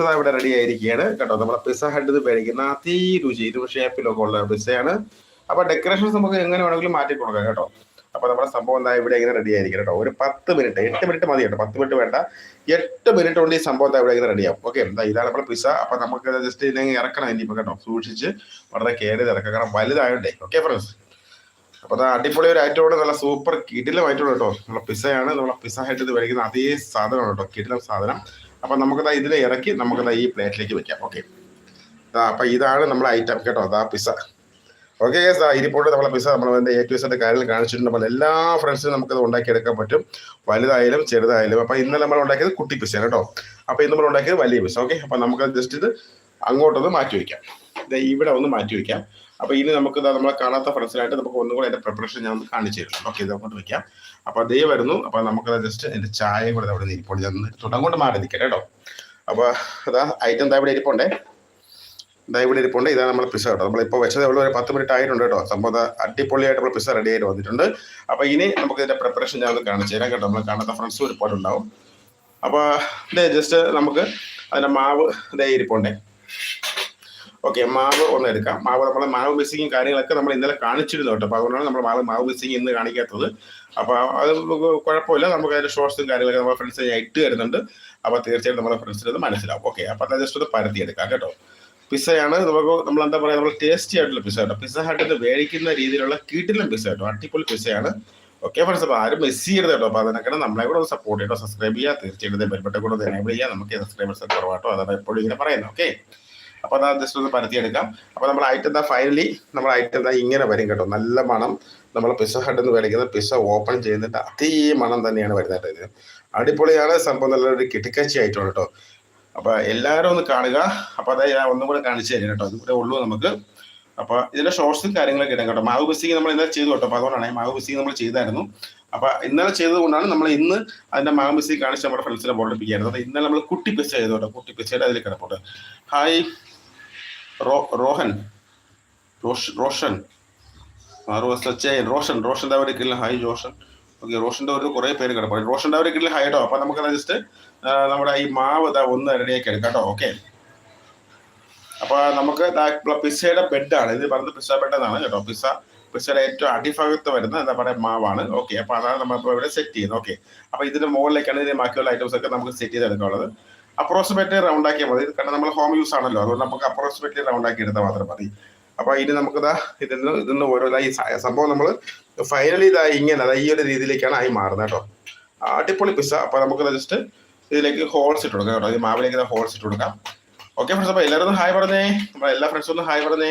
Pizza ഇവിടെ ready ആയിരിക്കുകയാണ്. കേട്ടോ നമ്മുടെ പിസ്സ ഹഡ് മേടിക്കുന്ന അതി രുചി. ഇത് ഷേപ്പിലൊക്കെ ഉള്ള പിസ്സയാണ്. അപ്പൊ ഡെക്കറേഷൻസ് നമുക്ക് എങ്ങനെ വേണമെങ്കിലും മാറ്റി കൊടുക്കാം കേട്ടോ. അപ്പൊ നമ്മുടെ സംഭവം എന്താ? ഇവിടെ ഇങ്ങനെ റെഡി ആയിരിക്കും കേട്ടോ. ഒരു പത്ത് മിനിറ്റ് എട്ട് മിനിറ്റ് മതി കേട്ടോ. പത്ത് മിനിറ്റ് വേണ്ട. എട്ട് മിനിറ്റ് കൊണ്ട് ഈ സംഭവം ഇവിടെ ഇങ്ങനെ റെഡിയാവും ഓക്കെ എന്താ ഇതാണ് നമ്മുടെ പിസ്സ. അപ്പൊ നമുക്ക് ജസ്റ്റ് ഇതിനെ ഇറക്കണം ഇനിയിപ്പോ കേട്ടോ. സൂക്ഷിച്ച് വളരെ കയറി ഇറക്കാം കാരണം വലുതായോണ്ടേ. ഓക്കെ ഫ്രണ്ട്സ് അപ്പൊ അത് അടിപൊളി ഒരു ഐറ്റമാണ് നല്ല സൂപ്പർ കിടിലം ഐറ്റമാണ് കേട്ടോ. നമ്മളെ പിസ്സയാണ്. നമ്മളെ പിസ്സ ഹെഡ് ഇത് മേടിക്കുന്ന അതേ സാധനമാണ് കേട്ടോ. കിടിലം സാധനം. അപ്പൊ നമുക്ക് ഇതിൽ ഇറക്കി നമുക്ക് ഈ പ്ലേറ്റിലേക്ക് വെക്കാം. ഓക്കെ അപ്പൊ ഇതാണ് നമ്മുടെ ഐറ്റം കേട്ടോ. അതാ പിസ്സ ഓക്കെ കേസ് ഇരിപ്പോട്ട് നമ്മളെ പിസ്സ നമ്മൾ അതിന്റെ എ ടു എസിന്റെ കാര്യങ്ങൾ കാണിച്ചിട്ടുണ്ട്. അപ്പോൾ എല്ലാ ഫ്രണ്ട്സിനും നമുക്കത് ഉണ്ടാക്കിയെടുക്കാൻ പറ്റും. വലുതായാലും ചെറുതായാലും. അപ്പൊ ഇന്നലെ നമ്മൾ ഉണ്ടാക്കിയത് കുട്ടി പിസ്സയാണ് കേട്ടോ. അപ്പൊ ഇന്ന് നമ്മൾ ഉണ്ടാക്കിയത് വലിയ പിസ്സ ഓക്കെ അപ്പൊ നമുക്ക് ജസ്റ്റ് ഇത് അങ്ങോട്ടൊന്ന് മാറ്റി വെക്കാം. ദേ ഇവിടെ ഒന്ന് മാറ്റി വെക്കാം. അപ്പൊ ഇനി നമുക്ക് നമ്മളെ കാണാത്ത ഫ്രണ്ട്സിനായിട്ട് നമുക്ക് ഒന്നും കൂടെ പ്രിപ്പറേഷൻ ഞാൻ ഒന്ന് കാണിച്ചു തരും. ഓക്കെ ഇത് അങ്ങോട്ട് വെക്കാം. അപ്പൊ അതേ വരുന്നു. അപ്പൊ നമുക്കത് ജസ്റ്റ് എന്റെ ചായ കൂടെ അവിടെ ഇരിപ്പുണ്ട് ഞാൻ ഒന്ന് കൊണ്ട് മാറി നിൽക്കാം കേട്ടോ. അപ്പൊ അതാ ഐറ്റം ദാ ഇവിടെ ഇരിപ്പുണ്ടേ. ഇതാ ഇവിടെ ഇരിപ്പുണ്ട്. ഇതാണ് നമ്മൾ പിസ്സ കേട്ടോ. നമ്മളിപ്പോൾ വെച്ചത് ഇവിടെ ഒരു പത്ത് മിനിറ്റ് ആയിട്ടുണ്ട് കേട്ടോ. സംഭവം ദാ അടിപൊളിയായിട്ട് നമ്മൾ പിസ്സ റെഡി ആയിട്ട് വന്നിട്ടുണ്ട്. അപ്പൊ ഇനി നമുക്ക് ഇതിന്റെ പ്രിപ്പറേഷൻ ഞാൻ ഒന്ന് കാണിച്ചു തരാം കേട്ടോ. നമ്മൾ കാണാത്ത ഫ്രണ്ട്സും ഒരുപാട് ഉണ്ടാവും. അപ്പൊ ഇതേ ജസ്റ്റ് നമുക്ക് അതിന്റെ മാവ് ഇതേ ഇരിപ്പുണ്ടേ. ഓക്കെ മാവ് ഒന്ന് എടുക്കാം. മാവ് നമ്മളെ മാവ് മിസ്സിങ്ങും കാര്യങ്ങളൊക്കെ നമ്മൾ ഇന്നലെ കാണിച്ചിരുന്നു കേട്ടോ. അപ്പോൾ അതുകൊണ്ടാണ് നമ്മൾ മാവ് മാവ് മിസ്സിങ് ഇന്ന് കാണിക്കാത്തത്. അപ്പോൾ അത് കുഴപ്പമില്ല. നമുക്ക് അതിന്റെ ഷോർട്സും കാര്യങ്ങളൊക്കെ നമ്മുടെ ഫ്രണ്ട്സ് ഇട്ട് തരുന്നുണ്ട്. അപ്പോൾ തീർച്ചയായിട്ടും നമ്മുടെ ഫ്രണ്ട്സിന് അത് മനസ്സിലാവും. ഓക്കെ അപ്പോൾ അത് ജസ്റ്റ് ഒന്ന് പരത്തി എടുക്കാം കേട്ടോ. പിസ്സയാണ് നമുക്ക് നമ്മൾ എന്താ പറയാ നമ്മൾ ടേസ്റ്റി ആയിട്ടുള്ള പിസ്സ കേട്ടോ. പിസ്സ ഹട്ടിൽ മേടിക്കുന്ന രീതിയിലുള്ള കീട്ടിലും പിസ്സ കേട്ടോ. അടിപൊളി പിസ്സയാണ് ഓക്കെ ഫ്രണ്ട്സ് അപ്പോൾ ആരും മിസ് ചെയ്യരുത് കേട്ടോ. അപ്പോൾ അതിനൊക്കെ നമ്മളെ കൂടെ ഒന്ന് സപ്പോർട്ട് ചെയ്യട്ടോ സബ്സ്ക്രൈബ് ചെയ്യുക തീർച്ചയായിട്ടും ബെൽബട്ടെ കൂടെ എനേബിൾ ചെയ്യുക നമുക്ക് സബ്സ്ക്രൈബേഴ്സ് കുറവാട്ടോ. അതാണ് എപ്പോഴും ഇങ്ങനെ പറയുന്നത്. ഓക്കെ അപ്പൊ അത് ജസ്റ്റ് ഒന്ന് പരത്തിയെടുക്കാം. അപ്പൊ നമ്മൾ ഐറ്റം എന്താ ഫൈനലി നമ്മൾ ഐറ്റം എന്താ ഇങ്ങനെ വരും കേട്ടോ. നല്ല മണം. നമ്മൾ പിസ ഹഡ് എന്ന് മേടിക്കുന്ന പിസ ഓപ്പൺ ചെയ്യുന്നിട്ട് അതേ മണം തന്നെയാണ് വരുന്നത് അടിപൊളിയാണ്. സംഭവം നല്ലൊരു കിട്ടിക്കച്ചി ആയിട്ടാണ് കേട്ടോ. അപ്പോൾ എല്ലാവരും ഒന്ന് കാണുക. അപ്പോൾ അതായത് ഞാൻ ഒന്നും കൂടെ കാണിച്ചു തരാം കേട്ടോ. അതുകൂടെ ഉള്ളൂ നമുക്ക്. അപ്പോൾ ഇതിന്റെ ഷോർട്സും കാര്യങ്ങളൊക്കെ ഇടാം കേട്ടോ. മാവ് ബിസിക്ക് നമ്മൾ ഇന്നലെ ചെയ്തു കേട്ടോ. അപ്പൊ അതുകൊണ്ടാണ് മാവ് ബിസിക്ക് നമ്മൾ ചെയ്തായിരുന്നു. അപ്പോൾ ഇന്നലെ ചെയ്തുകൊണ്ടാണ് നമ്മൾ ഇന്ന് അതിന്റെ മാവ് ബിസ്സിങ് കാണിച്ച് നമ്മുടെ ഫ്രണ്ട്സിനെ ബോർഡിപ്പിക്കുകയായിരുന്നു അപ്പോൾ ഇന്നലെ നമ്മൾ കുട്ടി പിസ്സ ചെയ്തു കേട്ടോ. കുട്ടി പിസയുടെ അതിൽ കിടപ്പുണ്ട്. ഹായ് റോഹൻ. റോഷ് റോഷൻ. ആ, റോസ് സച്ചയൻ റോഷൻ റോഷന്റെ അവരെ കിട്ടില്ല. ഹായ് ജോഷൻ. ഓക്കെ റോഷന്റെ ഒരു കുറേ പേര് കിടപ്പാണ് റോഷന്റെ അവരെ കിട്ടില്ല. ഹായ് കേട്ടോ. അപ്പൊ നമുക്ക് ജസ്റ്റ് നമ്മുടെ ഈ മാവ് ഇതാ ഒന്ന് റെഡിയാക്കി എടുക്കാം ഓക്കെ അപ്പൊ നമുക്ക് പിസയുടെ പിസ്സയുടെ ബെഡാണ് ഇത് പറഞ്ഞത് പിസ്സ ബെഡ് എന്നാണ് കേട്ടോ. പിസ്സ പിസ്സയുടെ ഏറ്റവും അടിഭാഗത്ത് വരുന്ന എന്താ പറയുക മാവാണ്. ഓക്കെ അപ്പൊ അതാണ് നമ്മളിപ്പോ ഇവിടെ സെറ്റ് ചെയ്യുന്നത്. ഓക്കെ അപ്പൊ ഇതിന്റെ മുകളിലേക്കാണ് ഇതിന്റെ ബാക്കിയുള്ള ഐറ്റംസ് ഒക്കെ നമുക്ക് സെറ്റ് ചെയ്തെടുക്കാനുള്ളത്. അപ്രോക്സിമേറ്റ്ലി റൗണ്ട് ആക്കിയാൽ മതി. കാരണം നമ്മൾ ഹോം യൂസ് ആണല്ലോ. അതുകൊണ്ട് നമുക്ക് അപ്രോക്സിമേറ്റ്ലി റൗണ്ട് ആക്കി എടുത്താൽ മാത്രം മതി. അപ്പൊ ഇനി നമുക്ക് ഇതാ ഇതിൽ നിന്ന് ഓരോ ഈ സംഭവം നമ്മൾ ഫൈനലി ഇതാ ഇങ്ങനെ അതായത് ഈ ഒരു രീതിയിലേക്കാണ് ആയി മാറുന്നത് കേട്ടോ. അടിപൊളി പിസ്സ അപ്പൊ നമുക്ക് ജസ്റ്റ് ഇതിലേക്ക് ഹോൾസ് ഇട്ട് കൊടുക്കാം കേട്ടോ. മാവിലേക്ക് ഹോൾസ് ഇട്ട് കൊടുക്കാം. ഓക്കെ ഫ്രണ്ട്സ് അപ്പൊ എല്ലാവരും ഹായ് പറഞ്ഞേ. നമ്മുടെ എല്ലാ ഫ്രണ്ട്സും ഒന്ന് ഹായ് പറഞ്ഞേ.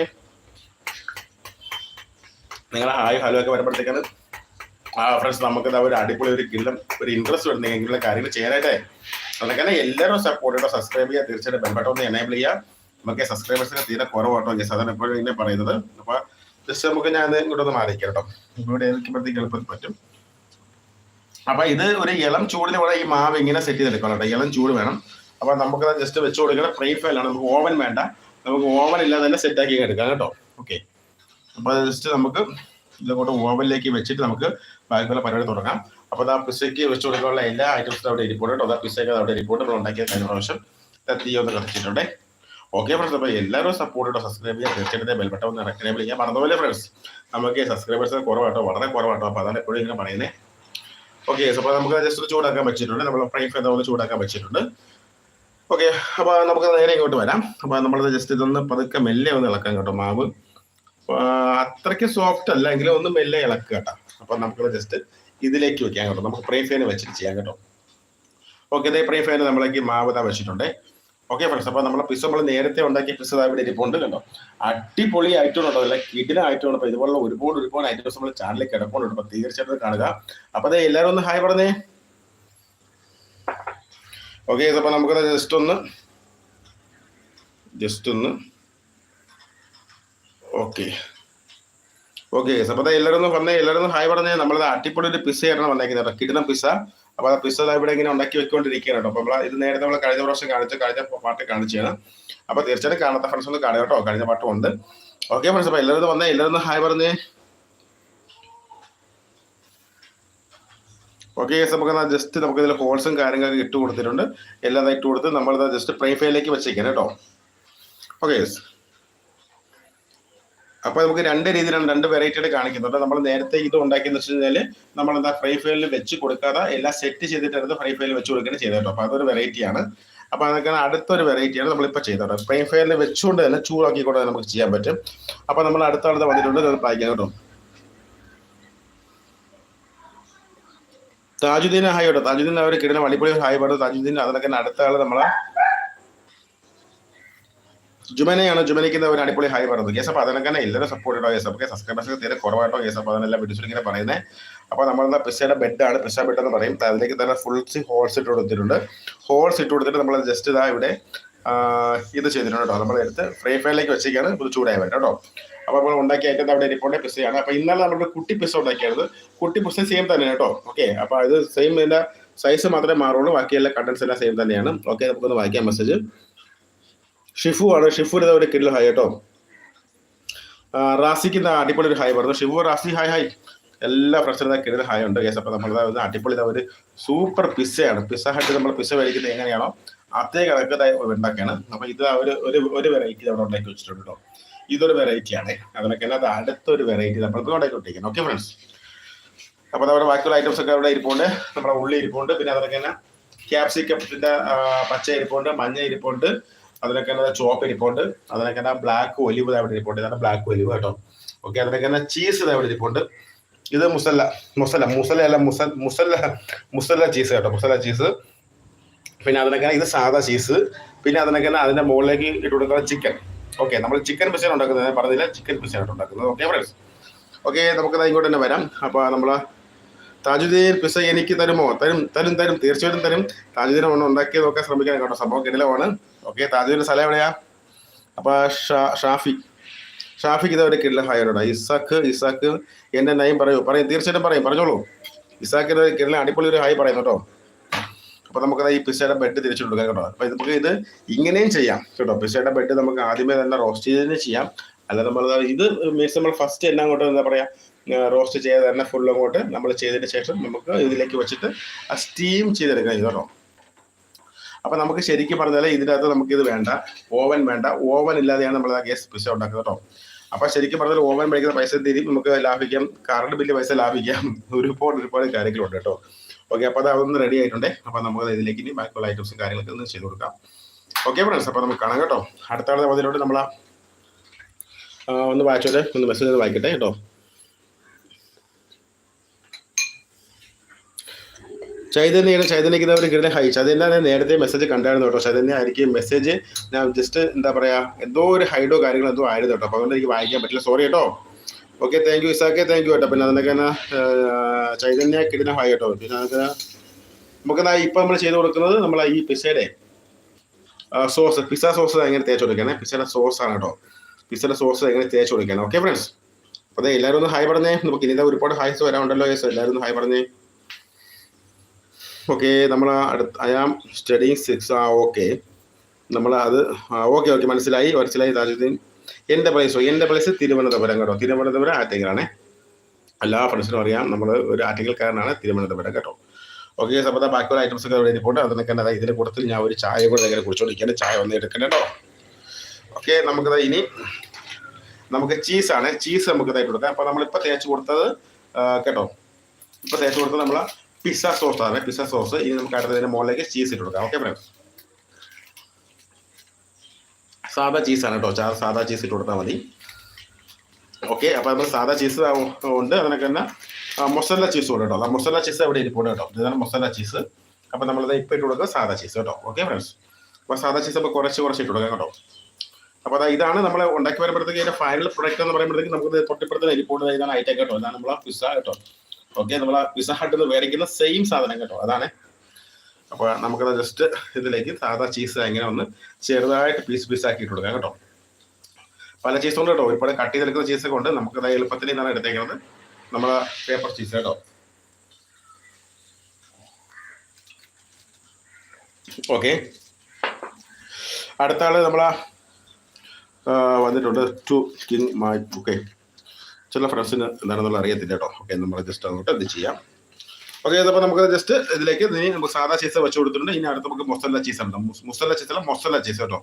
നിങ്ങൾ ഹായ് ഹലോ ഒക്കെ വരുമ്പോഴത്തേക്കാണ് ആ ഫ്രണ്ട്സ് നമുക്ക് ഒരു അടിപൊളി ഒരു കിള്ളം ഒരു ഇൻട്രസ്റ്റ് വരുന്നെങ്കിലും കാര്യങ്ങൾ ചെയ്യാനായിട്ടേ. അതൊക്കെ എല്ലാവരും സപ്പോർട്ട് ചെയ്യുക സബ്സ്ക്രൈബ് ചെയ്യുക. തീർച്ചയായിട്ടും ബെൽബട്ടൺ ഒന്ന് എനേബിൾ ചെയ്യുക. നമുക്ക് സബ്സ്ക്രൈബേഴ്സിന് തീരെ കുറവാട്ടോ ഞാൻ അതാണ് എപ്പോഴും ഇങ്ങനെ പറയുന്നത്. അപ്പൊ ജസ്റ്റ് നമുക്ക് ഞാൻ ഇങ്ങോട്ടൊന്ന് മാറിക്കാം കേട്ടോ. ഇവിടെ ഏതൊക്കെ എളുപ്പത്തിൽ പറ്റും. അപ്പൊ ഇത് ഒരു ഇളം ചൂടിന് ഇവിടെ ഈ മാവ് ഇങ്ങനെ സെറ്റ് ചെയ്തെടുക്കണം കേട്ടോ. ഇളം ചൂട് വേണം. അപ്പൊ നമുക്ക് ജസ്റ്റ് വെച്ച് കൊടുക്കണം ഫ്രൈ ഫയലാണ് നമുക്ക് ഓവൻ വേണ്ട. നമുക്ക് ഓവൻ ഇല്ലാതെ തന്നെ സെറ്റ് ആക്കി എടുക്കാം കേട്ടോ. ഓക്കെ അപ്പൊ ജസ്റ്റ് നമുക്ക് ഇതിലോട്ട് ഓവനിലേക്ക് വെച്ചിട്ട് നമുക്ക് ബാക്കിയുള്ള പരിപാടി തുടങ്ങാം. അപ്പൊ ആ പിസയ്ക്ക് വെച്ച് കൊടുക്കാനുള്ള എല്ലാ ഐറ്റംസും അവിടെ ഇരിപ്പുണ്ട്. കേട്ടോ അതാ പിസയ്ക്ക് അവിടെ ഇരിപ്പുണ്ട്. നമ്മൾ ഉണ്ടാക്കിയ കഴിഞ്ഞ പ്രാവശ്യം ദാ തീ ഒന്ന് കത്തിച്ചിട്ടുണ്ടേ. ഓക്കെ ഫ്രണ്ട്സ് അപ്പൊ എല്ലാവരും സപ്പോർട്ട് സബ്സ്ക്രൈബ് ചെയ്യാൻ തീർച്ചയായിട്ടും ബെൽബട്ടം ഒന്ന് എനേബിൾ ചെയ്യാം മറന്നുപോലെ ഫ്രണ്ട്സ് നമുക്ക് സബ്സ്ക്രൈബേഴ്സ് കുറവാട്ടോ വളരെ കുറവാട്ടോ. അപ്പൊ അതാണ് എപ്പോഴും ഇങ്ങനെ പറയുന്നത് ഓക്കെ അപ്പൊ നമുക്ക് ജസ്റ്റ് ചൂടാക്കാൻ വെച്ചിട്ടുണ്ട്. നമ്മൾ ഫ്രൈ ഫ്രൈ ഒന്ന് ചൂടാക്കാൻ വെച്ചിട്ടുണ്ട്. ഓക്കെ അപ്പൊ നമുക്ക് നേരെ ഇങ്ങോട്ട് വരാം. അപ്പൊ നമ്മളത് ജസ്റ്റ് ഇതൊന്ന് പതുക്കെ മെല്ലെ ഒന്ന് ഇളക്കാൻ കേട്ടോ മാവ്. അത്രയ്ക്ക് സോഫ്റ്റ് അല്ല എങ്കിലും ഒന്ന് മെല്ലെ ഇളക്കുക കേട്ടോ. അപ്പൊ നമുക്ക് ജസ്റ്റ് ഇതിലേക്ക് വെക്കാം കേട്ടോ. നമുക്ക് ഫാൻ വെച്ചിട്ട് ചെയ്യാം കേട്ടോ. ഓക്കെ ഇതേ ഫ്രൈ ഫാൻ നമ്മളേക്ക് മാവത വെച്ചിട്ടുണ്ട്. ഓക്കെ ഫ്രണ്ട്സ് അപ്പൊ നമ്മളെ പിസ്സ നമ്മൾ നേരത്തെ ഉണ്ടാക്കിയ പിസ്സ ഇവിടെ ഇരിപ്പുണ്ട് കണ്ടോ അടിപൊളി ആയിട്ടുണ്ടോ അല്ല ഉണ്ട്? അപ്പൊ ഇതുപോലുള്ള ഒരുപാട് ഒരുപാട് ഐറ്റംസ് നമ്മൾ ചാനലിൽ കിടക്കുന്നുണ്ട് അപ്പൊ തീർച്ചയായിട്ടും കാണുക. അപ്പൊ അതെ എല്ലാവരും ഒന്ന് ഹായ് പറഞ്ഞേ. ഓക്കെ അപ്പൊ നമുക്ക് ജസ്റ്റ് ഒന്ന് ജസ്റ്റ് ഒന്ന് ഓക്കെ ഓക്കെ അപ്പൊ എല്ലാരും ഒന്ന് വന്നേ എല്ലാവരും ഒന്ന് ഹായ് പറഞ്ഞേ. നമ്മളത് അട്ടിപ്പൊളി ഒരു പിസ്സ ആയിരുന്നു വന്നേക്കുന്നത് കിട്ടുന്ന പിസ്സ അപ്പൊ ആ പിസ്സ ഇവിടെ ഇങ്ങനെ ഉണ്ടാക്കി വെക്കൊണ്ടിരിക്കുകയാണ് കേട്ടോ. അപ്പൊ നമ്മൾ ഇത് നേരത്തെ നമ്മൾ കഴിഞ്ഞ പ്രാവശ്യം കാണിച്ച കഴിഞ്ഞ പാട്ട് കാണിച്ചാണ് അപ്പൊ തീർച്ചയായിട്ടും കാണാത്ത ഫ്രണ്ട്സ് ഒന്ന് കാണുക കേട്ടോ. കഴിഞ്ഞ പാട്ടും ഉണ്ട്. ഓക്കെ ഫ്രണ്ട്സ് അപ്പൊ എല്ലാവരും വന്നേ എല്ലാവരും ഹായ് പറഞ്ഞേ. ഓക്കെ നമുക്ക് ജസ്റ്റ് നമുക്ക് ഇതിൽ ഹോൾസും കാര്യങ്ങളൊക്കെ ഇട്ട് കൊടുത്തിട്ടുണ്ട്. എല്ലാം ഇട്ട് കൊടുത്ത് നമ്മളിത് ജസ്റ്റ് പ്രൈഫൈലേക്ക് വെച്ചേക്കാം കേട്ടോ. ഓക്കെ അപ്പോൾ നമുക്ക് രണ്ട് രീതിയിലാണ് രണ്ട് വെറൈറ്റിയുടെ കാണിക്കുന്നുണ്ട് നമ്മൾ നേരത്തെ ഇത് ഉണ്ടാക്കിയെന്ന് വെച്ച് കഴിഞ്ഞാൽ നമ്മൾ എന്താ ഫ്രൈ ഫയലിൽ വെച്ച് കൊടുക്കാതെ എല്ലാം സെറ്റ് ചെയ്തിട്ടാണ് ഫ്രൈ ഫയലിൽ വെച്ച് കൊടുക്കുകയാണ് ചെയ്തത് കേട്ടോ. അപ്പോൾ അതൊരു വെറൈറ്റിയാണ് അപ്പോൾ അതൊക്കെ അടുത്തൊരു വെറൈറ്റിയാണ് നമ്മളിപ്പോൾ ചെയ്തത് ഫ്രൈ ഫയലിൽ വെച്ചുകൊണ്ട് തന്നെ ചൂടാക്കിക്കൊണ്ട് നമുക്ക് ചെയ്യാൻ പറ്റും. അപ്പോൾ നമ്മൾ അടുത്ത അടുത്ത് വന്നിട്ടുണ്ട് അത് പായിക്കാം കേട്ടോ. താജുദ്ദീൻ ഹായ് കേട്ടോ. താജുദ്ദീൻ അവർ കിടന്ന വള്ളിപ്പൊളി ഹായ് പാടും താജുദ്ദീൻ അതിനൊക്കെ അടുത്ത ആൾ നമ്മളെ ജുമനയാണ് ജുമനയ്ക്ക് അടിപൊളി ഹായ് പറഞ്ഞത് കേസ് അപ്പോൾ അതിനൊക്കെ എല്ലാവരും സപ്പോർട്ട് ഇട്ടോ കേസ് അപ്പോൾ സബ്സ്ക്രൈബേഴ്സ് തീരെ കുറവായിട്ടോ കേസ് അപ്പോൾ അതിനെല്ലാം വീഡിയോസിൽ ഇങ്ങനെ പറയുന്നത് അപ്പോൾ നമ്മൾ പിസയുടെ ബെഡാണ് പിസ ബെഡ് എന്ന് പറയും. അതിലേക്ക് തന്നെ ഫുൾ ഹോൾസ് ഇട്ട് കൊടുത്തിട്ടുണ്ട്. ഹോൾസ് ഇട്ട് കൊടുത്തിട്ട് നമ്മൾ ജസ്റ്റ് ഇതാ ഇവിടെ ഇത് ചെയ്തിട്ടുണ്ട് കേട്ടോ. നമ്മൾ എടുത്ത് ഫ്രൈ ഫയറിലേക്ക് വെച്ചേക്കാണ് ഇത് ചൂടായി വരും കേട്ടോ. അപ്പോൾ നമ്മൾ ഉണ്ടാക്കി ഏറ്റവും അവിടെ ഇരിപ്പോണ്ട് പിസയാണ് അപ്പോൾ ഇന്നലെ നമ്മുടെ കുട്ടി പിസ ഉണ്ടാക്കിയത് കുട്ടി പിസ സെയിം തന്നെ കേട്ടോ. ഓക്കെ അപ്പോൾ ഇത് സെയിം ഇതിന്റെ സൈസ് മാത്രമേ മാറുള്ളൂ. ബാക്കിയെല്ലാം കണ്ടൻസ് എല്ലാം സെയിം തന്നെയാണ്. ഓക്കെ നമുക്കൊന്ന് വായിക്കാം മെസ്സേജ് ഷിഫു ആണ്. ഷിഫുവിന് ഒരു കിഡിൽ ഹായ് കേട്ടോ. റാസിക്ക് അടിപൊളി ഒരു ഹായ് പറഞ്ഞു. ഷിഫു റാസി ഹായ് ഹായ് എല്ലാ ഫ്രണ്ട്സിനും കിഡിൽ ഹായ് ഉണ്ട്. കേസ് അപ്പം നമ്മൾ അടിപൊളി ഒരു സൂപ്പർ പിസ്സയാണ് പിസ്സ ഹട്ട് നമ്മൾ പിസ്സ മേടിക്കുന്നത് എങ്ങനെയാണോ അതേ കണക്കതായി ഉണ്ടാക്കിയാണ് അപ്പം ഇത് ഒരു ഒരു ഒരു വെറൈറ്റി നമ്മൾ ഉണ്ടാക്കി വെച്ചിട്ടുണ്ട് ഇതൊരു വെറൈറ്റിയാണ് അതിനൊക്കെ അത് അടുത്തൊരു വെറൈറ്റി നമ്മൾ ഉണ്ടാക്കി വിട്ടിരിക്കുന്നത് ഓക്കെ ഫ്രണ്ട്സ് അപ്പോൾ നമ്മുടെ ബാക്കിയുള്ള ഐറ്റംസ് ഒക്കെ അവിടെ ഇരിപ്പുണ്ട്. നമ്മുടെ ഉള്ളി ഇരിപ്പുണ്ട്. പിന്നെ അതൊക്കെ തന്നെ ക്യാപ്സിക്കത്തിന്റെ പച്ച ഇരിപ്പുണ്ട് മഞ്ഞ ഇരിപ്പുണ്ട്. അതിനൊക്കെ തന്നെ ചോപ്പ് ഇരിപ്പുണ്ട്. അതിനൊക്കെ തന്നെ ബ്ലാക്ക് ഒലിവ് ഇതായിട്ട് ഇരിപ്പുണ്ട്. ഇതാണ് ബ്ലാക്ക് ഒലിവ് കേട്ടോ. ഓക്കെ അതിനൊക്കെ തന്നെ ചീസ് ഇതായിട്ട് ഇരിപ്പുണ്ട്. ഇത് മുസല്ല മുസല മുസല അല്ല മുസ മുസല്ല മുസല്ല ചീസ് കേട്ടോ മുസല്ല ചീസ് പിന്നെ അതിനൊക്കെ ഇത് സാധാ ചീസ് പിന്നെ അതിനൊക്കെ അതിന്റെ മുകളിലേക്ക് ഇട്ട് കൊടുക്കുന്ന ചിക്കൻ ഓക്കെ നമ്മൾ ചിക്കൻ പിസയാണ് ഉണ്ടാക്കുന്നത് പറഞ്ഞില്ല? ചിക്കൻ പിസയാണ് ഉണ്ടാക്കുന്നത്. ഓക്കെ ഫ്രണ്ട്സ് ഓക്കെ നമുക്ക് ഇങ്ങോട്ട് തന്നെ വരാം. അപ്പോൾ നമ്മൾ താജുദ്ദീൻ പിസ എനിക്ക് തരുമോ? തരും തരും തരും. തീർച്ചയായിട്ടും തരും. താജുദ്ദീൻ ഒന്ന് ഉണ്ടാക്കി നോക്കാൻ ശ്രമിക്കാൻ കേട്ടോ. സംഭവം കിടലമാണ് ഓക്കെ താജുദ്ദീന്റെ സ്ഥലം എവിടെയാ? അപ്പോൾ ഷാഫി. ഷാഫിക്ക് ഇതവരെ കിടല ഹായരോടാ ഇസാക്ക് ഇസാക്ക്. എന്റെ നയം പറയൂ. പറയും തീർച്ചയായിട്ടും പറയും. പറഞ്ഞോളൂ. ഇസാക്കിന് കിടല അടിപൊളി ഒരു ഹായ് പറയുന്നു കേട്ടോ. അപ്പോൾ നമുക്ക് ഈ പിസയുടെ ബെഡ് തിരിച്ചു കൊടുക്കാം കേട്ടോ. അപ്പോൾ നമുക്ക് ഇത് ഇങ്ങനെയും ചെയ്യാം കേട്ടോ. പിസയുടെ ബെഡ് നമുക്ക് ആദ്യമേ തന്നെ റോസ്റ്റ് ചെയ്തതിന് ചെയ്യാം. അല്ല നമ്മൾ ഇത് മീൻസ് നമ്മൾ ഫസ്റ്റ് എല്ലാം അങ്ങോട്ട് എന്താ പറയുക റോസ്റ്റ് ചെയ്ത് തന്നെ ഫുൾ അങ്ങോട്ട് നമ്മൾ ചെയ്തതിന് ശേഷം നമുക്ക് ഇതിലേക്ക് വെച്ചിട്ട് ആ സ്റ്റീം ചെയ്തെടുക്കണം ഇത് കേട്ടോ അപ്പൊ നമുക്ക് ശരിക്കും പറഞ്ഞാൽ ഇതിനകത്ത് നമുക്ക് ഇത് വേണ്ട. ഓവൻ വേണ്ട. ഓവൻ ഇല്ലാതെയാണ് നമ്മൾ ആ ഗ്യാസ് പിസ ഉണ്ടാക്കുന്നത് കേട്ടോ. അപ്പൊ ശരിക്കും പറഞ്ഞാൽ ഓവൻ മേടിക്കുന്ന പൈസ തീരും നമുക്ക് ലാഭിക്കാം. കറണ്ട് ബില്ല് പൈസ ലാഭിക്കാം. ഒരുപാട് ഒരുപാട് കാര്യങ്ങളുണ്ട് കേട്ടോ. ഓക്കെ അപ്പോൾ അത് അതൊന്ന് റെഡി ആയിട്ടുണ്ട്. അപ്പോൾ നമുക്ക് ഇതിലേക്ക് ഇനി ബാക്കിയുള്ള ഐറ്റംസും കാര്യങ്ങളൊക്കെ ഒന്ന് ചെയ്ത് കൊടുക്കാം. ഓക്കെ ഫ്രണ്ട്സ് അപ്പോൾ നമുക്ക് കാണാം കേട്ടോ. അടുത്ത ആളുടെ അതിലോട്ട് നമ്മൾ ഒന്ന് വായിച്ചോട്ടെ? ഒന്ന് മെസ്സേജ് വായിക്കട്ടെ കേട്ടോ? ചൈതന്യയുടെ ചൈതന്യക്ക് ഒരു ഗ്രഹ ഹൈ ചൈതന്യ ഞാൻ നേരത്തെ മെസ്സേജ് കണ്ടായിരുന്നു കേട്ടോ. ചൈതന്യ ആയിരിക്കും മെസ്സേജ് ഞാൻ ജസ്റ്റ് എന്താ പറയാ എന്തോ ഒരു ഹൈഡോ കാര്യങ്ങളോ എന്തോ ആയിരുന്നു കേട്ടോ. അപ്പോൾ അതുകൊണ്ട് എനിക്ക് വായിക്കാൻ പറ്റില്ല. സോറി കേട്ടോ. ഓക്കെ താങ്ക് യു ഇസാക്കെ താങ്ക് യു കേട്ടോ. പിന്നെ അതിനൊക്കെ ചൈതന്യ കിടന ഹൈ കേട്ടോ. പിന്നെ അതൊക്കെ നമുക്ക് ഇപ്പം നമ്മൾ ചെയ്ത് കൊടുക്കുന്നത് നമ്മൾ ഈ പിസയുടെ സോസ് പിസ്സ സോസ് എങ്ങനെ തേച്ച് കൊടുക്കണേ. പിസയുടെ സോസ് ആണ് കേട്ടോ. പിസയുടെ സോസ് എങ്ങനെ തേച്ച് കൊടുക്കണം. ഓക്കെ ഫ്രണ്ട്സ് അപ്പോൾ അതെ എല്ലാവരും ഒന്ന് ഹായ് പറഞ്ഞേ. നമുക്ക് ഇനി ഒരുപാട് ഹായ്സ് വരാനുണ്ടല്ലോ എല്ലാവരും ഒന്ന് ഹായ് പറഞ്ഞേ. ഓക്കെ നമ്മൾ അടുത്ത് ഐ ആം സ്റ്റഡിങ് സിക്സ് ആ ഓക്കെ നമ്മൾ അത് ഓക്കെ ഓക്കെ മനസ്സിലായി മനസ്സിലായി താജുദ്ദീൻ. എന്റെ പ്ലേസോ എന്റെ പ്ലേസ് തിരുവനന്തപുരം കേട്ടോ. തിരുവനന്തപുരം ആറ്റിങ്ങലാണ് എല്ലാ ഫ്രണ്ട്സിനും അറിയാം നമ്മൾ ഒരു ആറ്റിങ്ങൽക്കാരനാണ് തിരുവനന്തപുരം കേട്ടോ. ഓക്കെ സപ്പത ബാക്കിയുള്ള ഐറ്റംസ് ഒക്കെ ഇവിടെ ഇരിപ്പുണ്ട് നിൽക്കേണ്ട അതായത് ഇതിന്റെ കൂട്ടത്തിൽ ഞാൻ ഒരു ചായ കൂടെ ഇങ്ങനെ കുടിച്ചുകൊണ്ടിരിക്കുകയാണ് ചായ എടുക്കണ്ട കേട്ടോ. ഓക്കെ നമുക്കത് ഇനി നമുക്ക് ചീസാണ് ചീസ് നമുക്ക് തയ്ക്കൊടുക്കാം അപ്പോൾ നമ്മളിപ്പോൾ തേച്ച് കൊടുത്തത് കേട്ടോ. ഇപ്പോൾ തേച്ച് കൊടുത്തത് നമ്മൾ പിസ്സ സോസ് ആണ്. Pizza sauce. ഇനി നമുക്ക് അടുത്തതിന് മുകളിലേക്ക് ചീസ് ഇട്ട് കൊടുക്കാം. ഓക്കെ ഫ്രണ്ട്സ് സാധാ ചീസാണ് കേട്ടോ. സാധാ ചീസ് ഇട്ട് കൊടുത്താൽ മതി. ഓക്കെ അപ്പോൾ നമ്മൾ സാധാ ചീസ് ഉണ്ട്. അതിനൊക്കെ തന്നെ മൊസല്ല ചീസ് ഉണ്ട് കേട്ടോ. മൊസല്ല ചീസ് അവിടെ ഇരിപ്പുണ്ട് കേട്ടോ. ഇതാണ് മൊസല്ല ചീസ് അപ്പോൾ നമ്മളത് ഇപ്പോൾ ഇട്ട് കൊടുക്കുക സാധാ ചീസ് കേട്ടോ. ഓക്കെ ഫ്രണ്ട്സ് അപ്പോൾ സാധാ ചീസ് അപ്പോൾ കുറച്ച് കുറച്ച് ഇട്ട് കൊടുക്കാം കേട്ടോ. അപ്പോൾ അതാ ഇതാണ് നമ്മൾ ഉണ്ടാക്കി വരുമ്പോഴത്തേക്ക് ഫൈനൽ പ്രൊഡക്റ്റ് എന്ന് പറയുമ്പോഴത്തേക്ക് നമുക്ക് തൊട്ടിപ്പുറത്ത് ഇരിപ്പുണ്ട്. ഇതാണ് ഐറ്റം കേട്ടോ. ഇതാണ് നമ്മളെ പിസ്സ കേട്ടോ. ഓക്കെ നമ്മൾ പിസ ഹട്ടിൽ നിന്ന് സെയിം സാധനം കേട്ടോ. അതാണ്. അപ്പോൾ നമുക്കത് ജസ്റ്റ് ഇതിലേക്ക് സാധാ ചീസ് എങ്ങനെ ഒന്ന് ചെറുതായിട്ട് പീസ് പീസ് ആക്കി ഇട്ട് കൊടുക്കാം കേട്ടോ. പല ചീസ് കൊണ്ട് കേട്ടോ. ഒരുപാട് കട്ട് ചെയ്തെടുക്കുന്ന ചീസ് കൊണ്ട് നമുക്ക് അത് എളുപ്പത്തിൽ നിന്നാണ് എടുത്തേക്കുന്നത്. നമ്മളെ പേപ്പർ ചീസ് കേട്ടോ. ഓക്കെ അടുത്ത ആൾ നമ്മളാ വന്നിട്ടുണ്ട്. ടു കിങ് മൈ ഓക്കെ ചില ഫ്രണ്ട്സിന് എന്താണെന്നുള്ള അറിയത്തില്ല കേട്ടോ. ഓക്കെ നമ്മൾ ജസ്റ്റ് അങ്ങോട്ട് എന്ത് ചെയ്യാം. ഓക്കെ അതപ്പോൾ നമുക്ക് ജസ്റ്റ് ഇതിലേക്ക് ഇനി നമുക്ക് സാധാ ചീസ് വെച്ച് കൊടുത്തിട്ടുണ്ട്. ഇനി അടുത്ത് നമുക്ക് മൊസല്ല ചീസ് ഉണ്ട്. മുസല്ല അല്ല മൊസല്ല ചീസ് കേട്ടോ.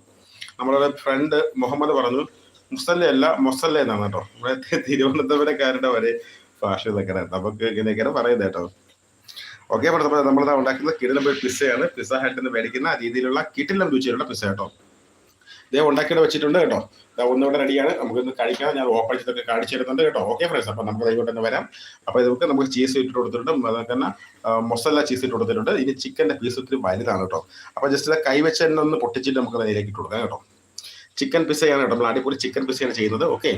നമ്മളുടെ ഫ്രണ്ട് മുഹമ്മദ് പറഞ്ഞു മുസല്ല അല്ല മൊസല്ല എന്നാണ് കേട്ടോ. നമ്മുടെ തിരുവനന്തപുരക്കാരുടെ വരെ ഭാഷ ഇതൊക്കെ നമുക്ക് ഇങ്ങനെയൊക്കെയാണ് പറയുന്നത് കേട്ടോ. ഓക്കെ അപ്പോൾ നമ്മൾ ഉണ്ടാക്കുന്നത് കിടിലം പിസ്സയാണ് പിസ്സ ഹട്ടിൽ മേടിക്കുന്ന രീതിയിലുള്ള കിടിലം രുചിയിലുള്ള പിസ്സ കേട്ടോ. ഇതേ ഉണ്ടാക്കിയിട്ട് വെച്ചിട്ടുണ്ട് കേട്ടോ. ഒന്നുകൂടെ റെഡിയാണ് നമുക്കൊന്ന് കഴിക്കാം. ഞാൻ ഓപ്പൺ ചെയ്തൊക്കെ കാണിച്ചു തരുന്നുണ്ട് കേട്ടോ. ഓക്കെ ഫ്രണ്ട്സ് അപ്പം നമുക്ക് ഇങ്ങോട്ട് തന്നെ വരാം. അപ്പോൾ നമുക്ക് നമുക്ക് ചീസ് ഇട്ട് കൊടുത്തിട്ടുണ്ട്. അതുപോലെ തന്നെ മൊസല്ല ചീസ് ഇട്ട് കൊടുത്തിട്ടുണ്ട്. ഇനി ചിക്കന്റെ പീസ് ഒത്തിരി വലുതാണ് കേട്ടോ. അപ്പോൾ ജസ്റ്റ് ഇത് കൈവച്ച് തന്നെ ഒന്ന് പൊട്ടിച്ചിട്ട് നമുക്ക് അതിലേക്ക് ഇട്ട് കൊടുക്കാം കേട്ടോ. ചിക്കൻ പിസയാണ് കേട്ടോ. നമ്മൾ അടിപൊളി ചിക്കൻ പിസയാണ് ചെയ്യുന്നത്. ഓക്കെ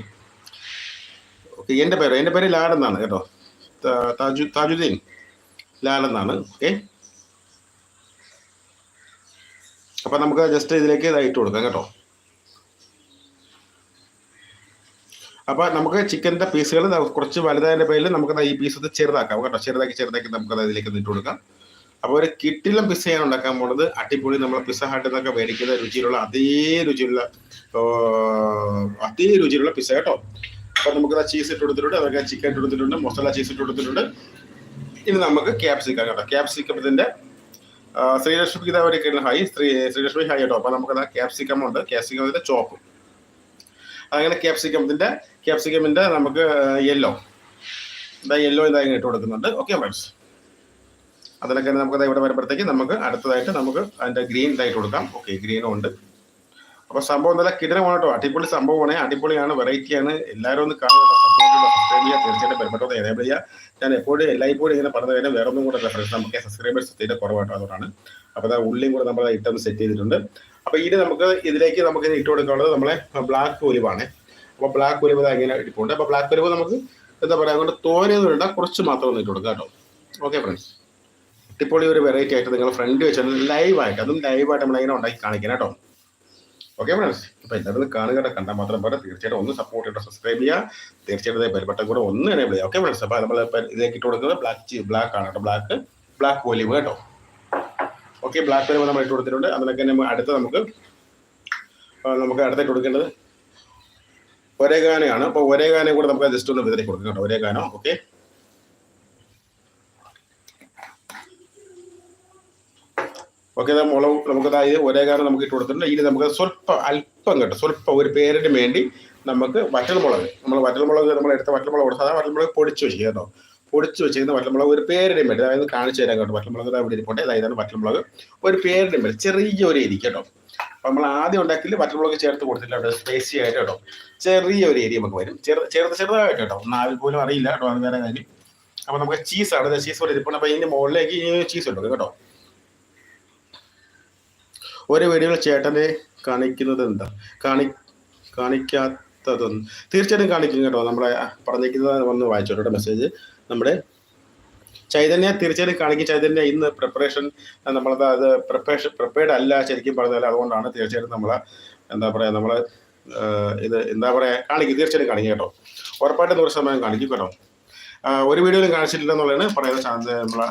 ഓക്കെ എന്റെ പേര് എന്റെ പേര് ലാൽ എന്നാണ് കേട്ടോ. താജു താജുദ്ദീൻ ലാൽ എന്നാണ്. ഓക്കെ അപ്പം നമുക്ക് ജസ്റ്റ് ഇതിലേക്ക് ഇതായിട്ട് കൊടുക്കാം കേട്ടോ. അപ്പൊ നമുക്ക് ചിക്കന്റെ പീസുകൾ കുറച്ച് വലുതായതിന്റെ പേരിൽ നമുക്ക് ഈ പീസ് ചെറുതാക്കാം കേട്ടോ. ചെറുതാക്കി ചെറുതാക്കി നമുക്ക് അതിലേക്ക് ഇട്ട് കൊടുക്കാം. അപ്പൊ ഒരു കിട്ടിലും പിസ്സ ഞാൻ ഉണ്ടാക്കാൻ പോണത് അടിപൊളി നമ്മൾ പിസ്സ ഹാട്ടിൽ നിന്നൊക്കെ മേടിക്കുന്ന രുചിയിലുള്ള അതേ രുചിയുള്ള അതേ രുചിയിലുള്ള പിസ്സ കേട്ടോ. അപ്പൊ നമുക്ക് ചീസ് ഇട്ട് കൊടുത്തിട്ടുണ്ട്. അതൊക്കെ ചിക്കൻ ഇട്ട് കൊടുത്തിട്ടുണ്ട്. മസാല ചീസ് ഇട്ട് കൊടുത്തിട്ടുണ്ട്. ഇനി നമുക്ക് ക്യാപ്സിക്കം കേട്ടോ. ക്യാപ്സിക്കത്തിന്റെ ശ്രീലക്ഷ്മി ഒരു ഹൈ ശ്രീ ശ്രീലക്ഷ്മി ഹൈ കേട്ടോ. അപ്പൊ നമുക്ക് ക്യാപ്സിക്കം ഉണ്ട്. ക്യാപ്സിക്കത്തിന്റെ ചോപ്പ് അങ്ങനെ ക്യാപ്സിക്കം ഇതിന്റെ ക്യാപ്സിക്കമിന്റെ നമുക്ക് യെല്ലോ ഇതാ യെല്ലോ ഇതാ ഇട്ട് കൊടുക്കുന്നുണ്ട് ഓക്കെ ഫ്രണ്ട്സ് അതിനൊക്കെ നമുക്ക് ഇവിടെ വരുമ്പോഴത്തേക്ക് നമുക്ക് അടുത്തതായിട്ട് നമുക്ക് അതിന്റെ ഗ്രീൻ ഇതായിട്ട് കൊടുക്കാം. ഓക്കെ ഗ്രീനും ഉണ്ട്. അപ്പൊ സംഭവം നല്ല കിടനമാണ് കേട്ടോ. അടിപൊളി സംഭവമാണ്. അടിപൊളിയാണ് വെറൈറ്റിയാണ് എല്ലാവരും ഒന്ന് കാണുക സബ്സ്ക്രൈബ് ചെയ്യുക എനേബിൾ ഞാൻ എപ്പോഴും എല്ലായ്പ്പോഴും ഇങ്ങനെ പറഞ്ഞു കഴിഞ്ഞാൽ വേറെ ഒന്നും കൂടെ ഫ്രണ്ട്സ് നമുക്ക് സബ്സ്ക്രൈബേഴ്സ് തീരെ അപ്പൊ അപ്പോൾ ഉള്ളിയും കൂടെ നമ്മൾ ഐറ്റം സെറ്റ് ചെയ്തിട്ടുണ്ട്. അപ്പോൾ ഇനി നമുക്ക് ഇതിലേക്ക് നമുക്ക് ഇട്ട് കൊടുക്കാനുള്ളത് നമ്മളെ ബ്ലാക്ക് ഒലിവാണ് അപ്പോൾ ബ്ലാക്ക് ഒലിവ് എങ്ങനെ ഇട്ടിട്ടുണ്ട്. അപ്പോൾ ബ്ലാക്ക് ഒലിവ് നമുക്ക് എന്താ പറയുക അതുകൊണ്ട് തോനെയൊന്നും ഇടണ്ട കുറച്ച് മാത്രം ഒന്ന് ഇട്ട് കൊടുക്കാം കേട്ടോ. ഓക്കെ ഫ്രണ്ട്സ് അടിപൊളി ഒരു വെറൈറ്റി ആയിട്ട് നിങ്ങൾ ഫ്രണ്ട് വെച്ചാൽ ലൈവായിട്ട് അതും ലൈവായിട്ട് നമ്മളിങ്ങനെ ഉണ്ടാക്കി കാണിക്കണം കേട്ടോ. ഓക്കെ ഫ്രണ്ട്സ് അപ്പൊ എല്ലാവരും കാണുക കണ്ടാൽ മാത്രം പോലെ തീർച്ചയായിട്ടും ഒന്ന് സപ്പോർട്ട് ചെയ്യാം സബ്സ്ക്രൈബ് ചെയ്യുക. തീർച്ചയായിട്ടും ബെൽ ബട്ടൺ കൂടെ ഒന്ന് എനേബിൾ ചെയ്യുക. ഓക്കെ ഫ്രണ്ട്സ് അപ്പൊ നമ്മൾ ഇതിലേക്ക് ഇട്ട് കൊടുക്കുന്നത് ബ്ലാക്ക് ബ്ലാക്ക് ആണ് കേട്ടോ. ബ്ലാക്ക് ബ്ലാക്ക് ഒലിവ് കേട്ടോ. ഓക്കെ ബ്ലാക്ക് ഒലിവ് നമ്മൾ ഇട്ട് കൊടുത്തിട്ടുണ്ട്. അതിനൊക്കെ തന്നെ അടുത്ത് നമുക്ക് നമുക്ക് അടുത്തായിട്ട് കൊടുക്കേണ്ടത് ഒരേ ഗാനയാണ് അപ്പോൾ ഒരേ ഗാനം കൂടെ നമുക്ക് ജസ്റ്റ് ഒന്ന് വിതറി കൊടുക്കാം ഒരേ ഗാനം ഓക്കെ ഓക്കെ മുളക് നമുക്ക് അതായത് ഒരേ കാരണം നമുക്ക് ഇട്ട് കൊടുത്തിട്ടുണ്ട്. ഇനി നമുക്ക് സ്വല്പം അല്പം കേട്ടോ. സ്വല്പം ഒരു പേരിന് വേണ്ടി നമുക്ക് വറ്റൽ മുളക് നമ്മൾ വറ്റൽമുളക് നമ്മൾ എടുത്ത കൊടുത്താൽ സാധാരണ വറ്റൽമുളക് പൊടിച്ച് വെച്ച് കേട്ടോ. പൊടിച്ച് വെച്ചിരിക്കുന്ന വറ്റൽമുളക് ഒരു പേരിന് വേണ്ടി. അതായത് കാണിച്ചു തരാൻ കേട്ടോ. വറ്റൽമുളക് ഇവിടെ ഇരിപ്പോട്ടെ അതായത് വറ്റൽമുളക്. ഒരു പേരിന് വേണ്ടി. ചെറിയൊരു എരി കേട്ടോ. അപ്പം നമ്മൾ ആദ്യം ഉണ്ടാക്കിയിൽ വറ്റൽമുളക് ചേർത്ത് കൊടുത്തില്ല കേട്ടോ. സ്പേസി ആയിട്ട് കേട്ടോ. ചെറിയൊരു എരി നമുക്ക് വരും. ചെറു ചെറുത് ചെറുതായിട്ട് കേട്ടോ. നാവിൽ പോലും അറിയില്ല കേട്ടോ. അത് വേറെ കാര്യം. അപ്പം നമുക്ക് ചീസാണ് ചീസ് പോലെ ഇരിപ്പുണ്ട്. അപ്പം ഇതിന്റെ മുകളിലേക്ക് ചീസ് ഉണ്ട് കേട്ടോ. ഒരു വീഡിയോയിൽ ചേട്ടനെ കാണിക്കുന്നത് എന്താ? കാണി കാണിക്കാത്തതൊന്നും. തീർച്ചയായിട്ടും കാണിക്കും കേട്ടോ. നമ്മളെ പറഞ്ഞിരിക്കുന്നത് വന്ന് വായിച്ചോട്ടോ മെസ്സേജ് നമ്മുടെ ചൈതന്യ തീർച്ചയായിട്ടും കാണിക്കും. ചൈതന്യ ഇന്ന് പ്രിപ്പറേഷൻ നമ്മളത് അത് പ്രിപ്പറേഷൻ പ്രിപ്പയർഡ് അല്ല ശരിക്കും പറഞ്ഞാൽ അതുകൊണ്ടാണ് തീർച്ചയായിട്ടും നമ്മളെ എന്താ പറയുക നമ്മൾ ഇത് എന്താ പറയുക കാണിക്കും. തീർച്ചയായിട്ടും കാണിക്കും കേട്ടോ. ഉറപ്പായിട്ടും നൂറ് ശതമാനം കാണിക്കും കേട്ടോ. ഒരു വീഡിയോയിലും കാണിച്ചിട്ടില്ല എന്നുള്ളതാണ് ശാന്ത നമ്മളെ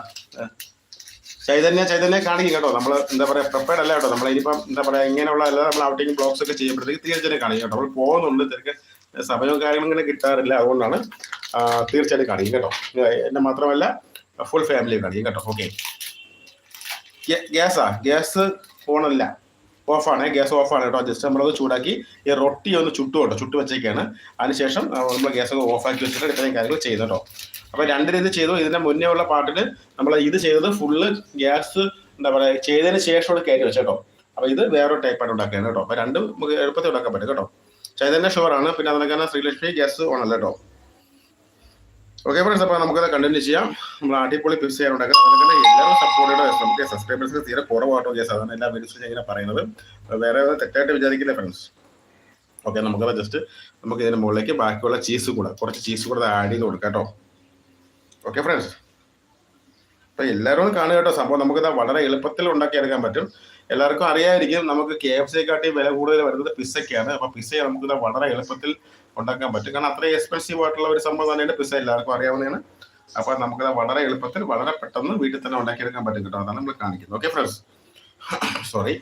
ചൈതന്യ ചൈതന്യ കാണിക്കും കേട്ടോ. നമ്മൾ എന്താ പറയുക പ്രിപ്പയർഡ് അല്ല കേട്ടോ. നമ്മൾ ഇനിയിപ്പം എന്താ പറയുക ഇങ്ങനെയുള്ള അല്ല നമ്മൾ ഔട്ടിങ് ബ്ലോഗ്സ് ഒക്കെ ചെയ്യുമ്പോഴത്തേക്ക് തീർച്ചയായിട്ടും കാണിക്കും കേട്ടോ. നമ്മൾ പോകുന്നുണ്ട് തിരക്ക്. സമയവും കാര്യങ്ങളും ഇങ്ങനെ കിട്ടാറില്ല. അതുകൊണ്ടാണ് തീർച്ചയായിട്ടും കാണിക്കും കേട്ടോ. എന്നെ മാത്രമല്ല ഫുൾ ഫാമിലി കാണിക്കും കേട്ടോ. ഓക്കെ ഗ്യാസാ ഗ്യാസ് ഫോണല്ല ഓഫാണ് ഗ്യാസ് ഓഫാണ് കേട്ടോ. ജസ്റ്റ് നമ്മളത് ചൂടാക്കി ഈ റൊട്ടി ഒന്ന് ചുട്ടു കേട്ടോ. ചുട്ടു വെച്ചേക്കാണ്. അതിനുശേഷം നമ്മൾ ഗ്യാസ് ഒക്കെ ഓഫാക്കി വെച്ചിട്ട് ഇത്രയും കാര്യങ്ങൾ ചെയ്യുന്നു കേട്ടോ. അപ്പൊ രണ്ട് രീതി ചെയ്തു. ഇതിന്റെ മുന്നേ ഉള്ള പാട്ടിൽ നമ്മൾ ഇത് ചെയ്തത് ഫുള്ള് ഗ്യാസ് എന്താ പറയുക ചെയ്തതിന് ശേഷം കയറ്റി വെച്ചേട്ടോ അപ്പൊ ഇത് വേറൊരു ടൈപ്പായിട്ട് ഉണ്ടാക്കുകയാണ് കേട്ടോ. അപ്പൊ രണ്ടും നമുക്ക് എളുപ്പത്തിൽ ഉണ്ടാക്കാൻ പറ്റും കേട്ടോ. ചൈതന്യ ഷുവറാണ് പിന്നെ അതിനൊക്കെ ശ്രീലക്ഷ്മി ഗ്യാസ് ഓണല്ല കേട്ടോ ഓക്കെ ഫ്രണ്ട്സ് അപ്പോൾ നമുക്കത് കണ്ടിന്യൂ ചെയ്യാം. നമ്മൾ അടിപൊളി പിസ് ചെയ്യാൻ ഉണ്ടാക്കാം എല്ലാവരും സപ്പോർട്ട് ചെയ്യണം. നമുക്ക് സബ്സ്ക്രൈബേഴ്സിന് തീരെ കുറവാട്ടോ ഗ്യാസ് അതാണ് എല്ലാ വീഡിയോസും ഇങ്ങനെ പറയുന്നത്. വേറെ തെറ്റായിട്ട് വിചാരിക്കില്ല ഫ്രണ്ട്സ് ഓക്കെ നമുക്കത് ജസ്റ്റ് നമുക്ക് ഇതിന് മുകളിലേക്ക് ബാക്കിയുള്ള ചീസ് കൂടെ കുറച്ച് ചീസ് കൂടെ ആഡ് ചെയ്ത് കൊടുക്കാം കേട്ടോ ഓക്കെ ഫ്രണ്ട്സ് അപ്പൊ എല്ലാവരും കാണുക കേട്ടോ. സംഭവം നമുക്കിത് വളരെ എളുപ്പത്തിൽ ഉണ്ടാക്കി എടുക്കാൻ പറ്റും. എല്ലാവർക്കും അറിയാതിരിക്കും നമുക്ക് കെ എഫ് സിയെക്കാട്ടി വില കൂടുതൽ വരുന്നത് പിസ്സയ്ക്കാണ്. അപ്പൊ പിസ്സ നമുക്കിത് വളരെ എളുപ്പത്തിൽ ഉണ്ടാക്കാൻ പറ്റും. കാരണം അത്രയും എക്സ്പെൻസീവ് ആയിട്ടുള്ള ഒരു സംഭവം തന്നെയാണ് പിസ്സ എല്ലാവർക്കും അറിയാവുന്നതാണ്. അപ്പൊ നമുക്കത് വളരെ എളുപ്പത്തിൽ വളരെ പെട്ടെന്ന് വീട്ടിൽ തന്നെ ഉണ്ടാക്കിയെടുക്കാൻ പറ്റും കേട്ടോ. അതാണ് നമ്മൾ കാണിക്കുന്നത്. ഓക്കെ ഫ്രണ്ട്സ് സോറി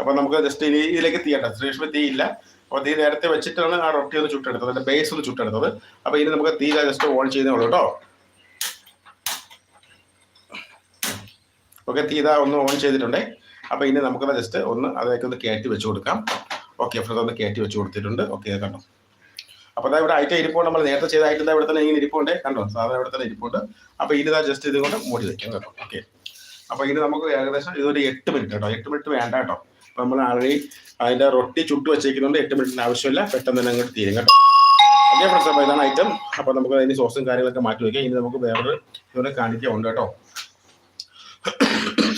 അപ്പൊ നമുക്ക് ജസ്റ്റ് ഇനി ഇതിലേക്ക് തീയണ്ട ശ്രീഷ്മ ഇല്ല. അപ്പോൾ തീ നേരത്തെ വെച്ചിട്ടാണ് ആ റൊട്ടി ഒന്ന് ചുട്ടെടുത്തത്. അതിന്റെ ബേസ് ഒന്ന് ചുട്ടെടുത്തത്. അപ്പൊ ഇനി നമുക്ക് തീ ജസ്റ്റ് ഓൺ ചെയ്യുന്നേ ഉള്ളൂ കേട്ടോ. ഓക്കെ തീത ഒന്ന് ഓൺ ചെയ്തിട്ടുണ്ടേ. അപ്പോൾ ഇനി നമുക്കത് ജസ്റ്റ് ഒന്ന് അതിലേക്ക് ഒന്ന് കയറ്റി വെച്ച് കൊടുക്കാം. ഓക്കെ ഫ്രണ്ട് ഒന്ന് കയറ്റി വെച്ച് കൊടുത്തിട്ടുണ്ട്. ഓക്കെ കണ്ടോ? അപ്പോൾ അതാ ഇവിടെ ഐറ്റം ഇരിപ്പുണ്ട്. നമ്മൾ നേരത്തെ ചെയ്ത ഐറ്റം ഇവിടെ തന്നെ ഇങ്ങനെ ഇരിപ്പുണ്ട്. കണ്ടോ? സാധാരണ ഇവിടെ തന്നെ ഇരിപ്പുണ്ട്. അപ്പോൾ ഇനി ഇതാ ജസ്റ്റ് ഇതുകൊണ്ട് മൂടി വയ്ക്കാം കേട്ടോ. ഓക്കെ അപ്പോൾ ഇനി നമുക്ക് ഏകദേശം ഇതൊരു എട്ട് മിനിറ്റ് കേട്ടോ. എട്ട് മിനിറ്റ് വേണ്ട കേട്ടോ. അപ്പോൾ നമ്മൾ ആൾറെഡി അതിന്റെ റൊട്ടി ചുട്ട് വെച്ചേക്കുന്നുണ്ട്. എട്ട് മിനിറ്റിന് ആവശ്യമില്ല. പെട്ടെന്ന് തന്നെ അങ്ങോട്ട് തീരും കേട്ടോ. ഓക്കെ ഫ്രണ്ട്സ് അപ്പോൾ ഇതാണ് ഐറ്റം അപ്പോൾ നമുക്ക് അതിന് സോസും കാര്യങ്ങളൊക്കെ മാറ്റി വയ്ക്കാം ഇനി നമുക്ക് വേറൊരു ഇതുപോലെ കാണിക്കാനുണ്ട് കേട്ടോ.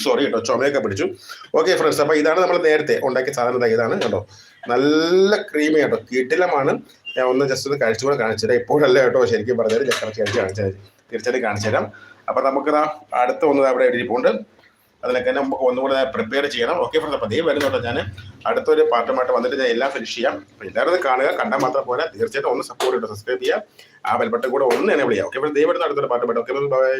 സോറി കേട്ടോ ചുമയൊക്കെ പിടിച്ചു. ഓക്കെ ഫ്രണ്ട്സ് അപ്പോൾ ഇതാണ് നമ്മൾ നേരത്തെ ഉണ്ടാക്കിയ സാധനം. ഇതാണ് കേട്ടോ നല്ല ക്രീമി കേട്ടോ കിട്ടിലമാണ് ഞാൻ ഒന്ന് ജസ്റ്റ് ഒന്ന് കഴിച്ചു കൂടെ കാണിച്ചു തരാം ഇപ്പോഴല്ല കേട്ടോ ശരിക്കും പറഞ്ഞാൽ ഞാൻ കുറച്ച് കഴിച്ച് കാണിച്ചു തീർച്ചയായിട്ടും കാണിച്ചു തരാം. അപ്പോൾ നമുക്കിതാ അടുത്ത ഒന്ന് അവിടെ ഇരിപ്പുണ്ട് അതിനൊക്കെ നമുക്ക് ഒന്നുകൂടെ പ്രിപ്പയർ ചെയ്യണം. ഓക്കെ ഫ്രണ്ട്സ് അപ്പോൾ ദേ വരുന്നുണ്ടോ ഞാൻ അടുത്തൊരു പാർട്ടുമായിട്ട് വന്നിട്ട് ഞാൻ എല്ലാം ഫിനിഷ് ചെയ്യാം. അപ്പോൾ എല്ലാവരും കാണുക കണ്ടാൽ മാത്രം പോലെ തീർച്ചയായിട്ടും ഒന്ന് സപ്പോർട്ട് ചെയ്യാം സബ്സ്ക്രൈബ് ചെയ്യുക. ആ ബെൽബട്ടൻ കൂടെ ഒന്ന് എന്നെ വിളിയാം ഓക്കെ ഫ്രണ്ട്സ് ദൈവം വരുന്ന അടുത്തൊരു പാർട്ടുമായിട്ട് ഓക്കെ ബൈ